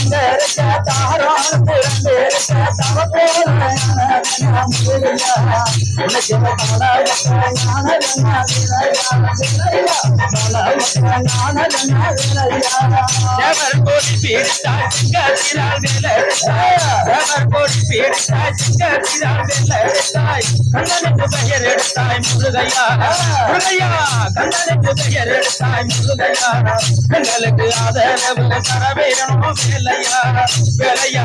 தந்திருக்க தாரம் பிறந்திருக்க தவ போல முருகையா தேவர் கோடி கண்ணனுக்கு பெயர் எடுத்தாய் முருகையா முருகையா கண்ணனுக்கு பெயர் எடுத்தாய் முருகையா ஆதரவு தர வேணும் வேலையா வேலையா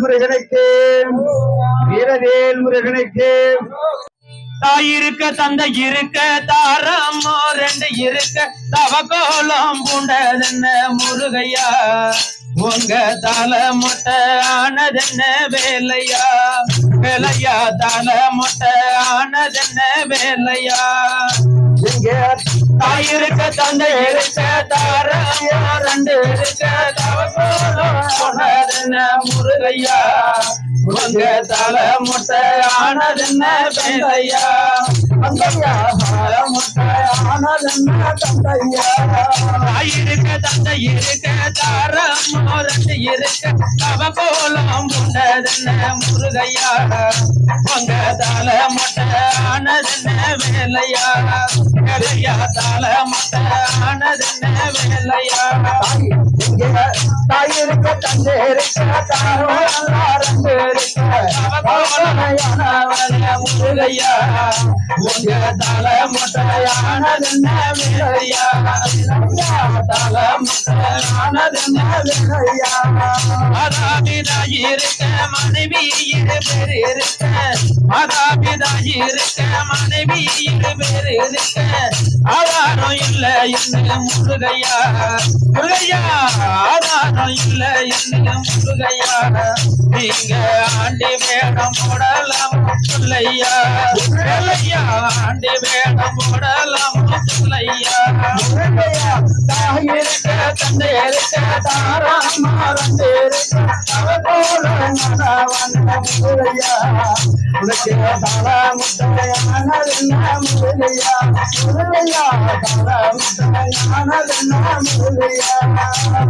முருகனுக்கு வீரவேல் முருகனுக்கு தாய் இருக்க தந்தை இருக்க தாரமோ ரெண்டு இருக்க தவகோலம் பூண்டதென்ன முருகையா? உங்க தலை மொட்டை ஆனதென்ன வேலையா? வேலையா தலை மொட்டை ஆனதென்ன வேலையா? இங்க தாய் இருக்க தந்தை இருக்க தாரமோ ரெண்டு இருக்க தவகோலம் முருகையா? உங்க தல முட்டை ஆனதென்ன வேலையா தந்தையா முட்டை ஆனதென்ன தந்தையா? இருக்க தந்தை இருக்க தாரம் ரெண்டு இருக்க தவ கோலம் புண்டதென்ன முருகையா? உங்க தல முட்டை ஆனதென்ன வேலையா? மொட்டை ஆனதென்ன வேலையா தாய் இருக்க தந்தை இருக்க தாரம் இருக்க. முருகையா உங்க தல மொட்டை வேலையா தல மொட்டை வேலையா மாதாபிதா இருக்க மனைவி இரு பேர் இருக்க மாதாபிதா இருக்க மனைவி இரு பேர் இருக்க ஆதாரம் இல்ல என்ன முருகையா முருகையா ஆதாரம் என்ன முருகையா நீங்க ஆண்டி மேடம் போடலாம் yeah. சொல்லையா ஆண்டி வேடம் போடலாம் சொல்லையா தாய் இருக்க தந்தை இருக்க தாரம் மறந்து இருக்க. அவ போல மனவன் முருகையா உனக்கு தாள முட்டையான முருகையா முருகையா தாள முட்டையான முருகையா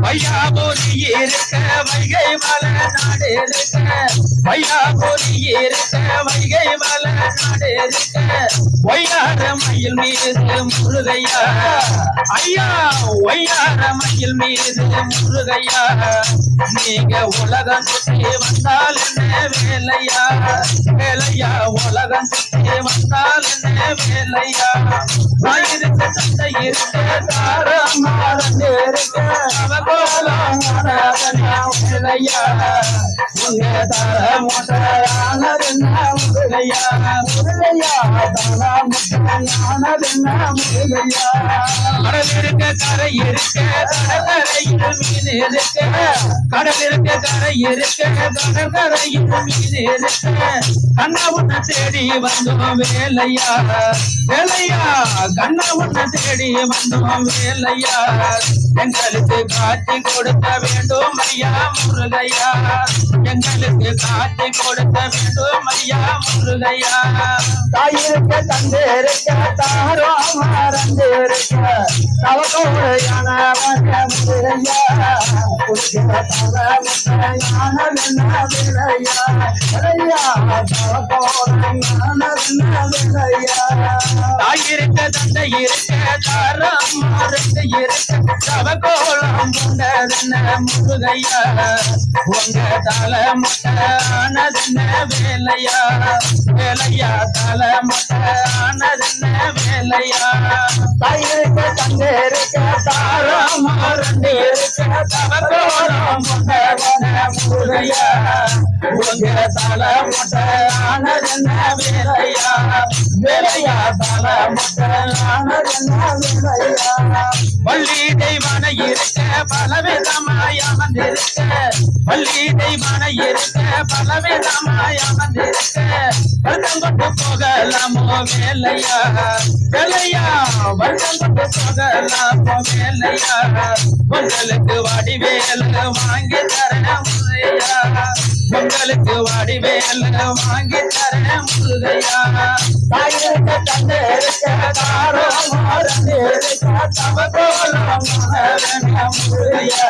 வையாபுரி இருக்க வைகை மலை நாடு இருக்க. வையாபுரி இருக்க வைகை மலை நாடு இருக்க ஒய்யார மயில் மீது முருகையா? ஐயா ஒய்யார மயில் மீது முருகையா? நீங்க உலகம் சுற்றி வந்தால் என்ன வேலையா? வேலையா உலகம் சுற்றி வந்தால் என்ன வேலையா? நான் இருக்க தந்தை இருக்க தாரம் மாறந்து இருக்க அவகோலம் வேலையா உங்க தர முருகையா கடல் இருக்க கரை இருக்க கடற்கரையில் மீன் இருக்க கடல் இருக்க கரை இருக்க கடற்கரையில் மீன் இருக்க. கண்ணா உன்னை தேடி வந்தோம் வேலையா? வேலையா? கண்ணா உன்னை தேடி வந்தோம் வேலையா? எங்களுக்கு காட்சி கொடுக்க வேண்டும் ஐயா முருகையா. எங்களுக்கு காட்சி கொடுக்க வேண்டும் ஐயா முருகையா. தாயிருக்க தந்தை இருக்க தாரோ மறந்து இருக்க தவக்கோடையான தவ முட்டையான தாயிருக்க தந்தை இருக்க தாரம் மறந்து இருக்க உண்டதென்ன முருகையா? உங்க தல முட்டானதென்ன வேலையா? வேலையா தல முட்டானதென்ன வேலையா? தாயிருக்க தந்தை இருக்க தாரோ இருக்க தவக்கோலம் தலை மொட்டை வேலையா வேலையா தலை மொட்டை வேலையா வள்ளி தெய்வான இருக்க பலவிதமாய் அமர்ந்திருக்க. வள்ளி தெய்வான இருக்க பலவிதமாய் அமர்ந்திருக்க. வருடம் கொண்டு போகலாமோ வேலையா வேலையா வருடம் கொண்டு போகலாமோ வேலையா உங்களுக்கு வடிவேல் வாங்கி தர உங்களுக்கு வடிவேல் வாங்கி தர முருகையா தாயிருக்க தந்தை இருக்க முருகையா.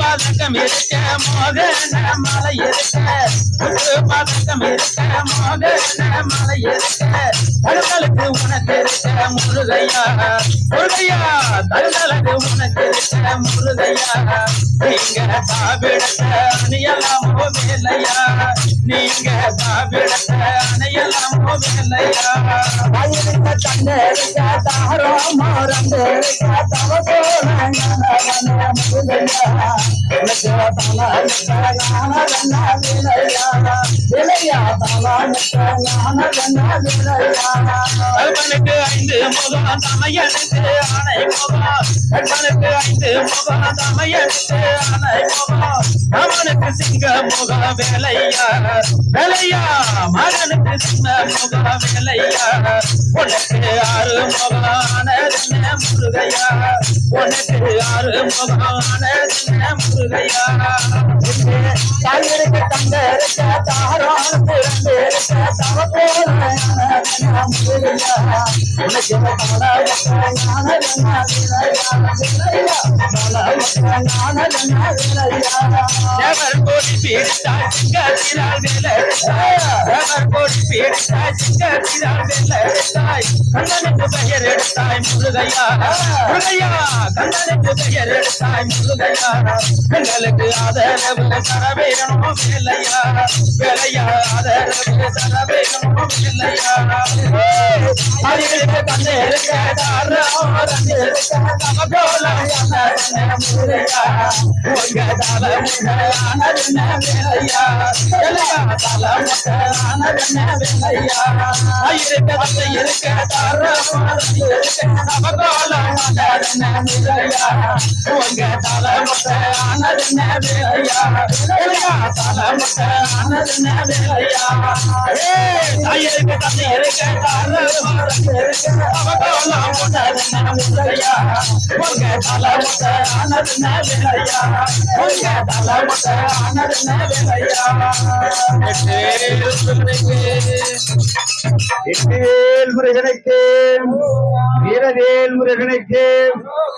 பதக்கம் இருக்க மோகன மலை இருக்க பதக்கம் இருக்க மோகன மலை இருக்க தருதலுக்கு உனக்கு இருக்க முருகையா முருகையா தருதலுக்கு உனக்கு இருக்க முருகையா நீங்க தாவிடத்த அணியலாமோ வேலையா நீங்க தாவிடத்த அணையலாமோ வேலையா? தாயிருக்க தந்தை இருக்க தாரோ மாறந்து விளையா கல்வனுக்கு ஐந்து முகம் தமையனுக்கு ஆணை முகம் கல்வனுக்கு ஐந்து முகம் தமையனுக்கு ஆணை முகம் அவனுக்கு சிங்க முகம் வேலையா? வேலையா? மகனுக்கு சிங்க முகம் வேலையா? உனக்கு ஆறு முகம் முருகையா? உனக்கு கோடி பீடித்தாய் கோடி பீடித்தாய் கண்ணனுக்கு பெயர் எடுத்தாய் முருகையா முருகையா கண்ணனுக்கு எடுத்தாய் முருகையா எங்களுக்கு ஆதரவு தர வேணும் வேலையா வேலையா ஆதரவு தர வேணும் வேலையா அறிவிற்கு தந்தை தாரம் தந்தை முருகையா உங்க தலை முட்டையானதுன்ன வேலையா வேலையா தலை முட்டையானதுன்ன வேலையா இருக்க இருக்க தாரம் இருக்க தமகோலம் வேலையா உங்க தந்தை இருக்க இருக்க உங்க உங்க முருகனுக்கு வீரவேல் முருகனுக்கு.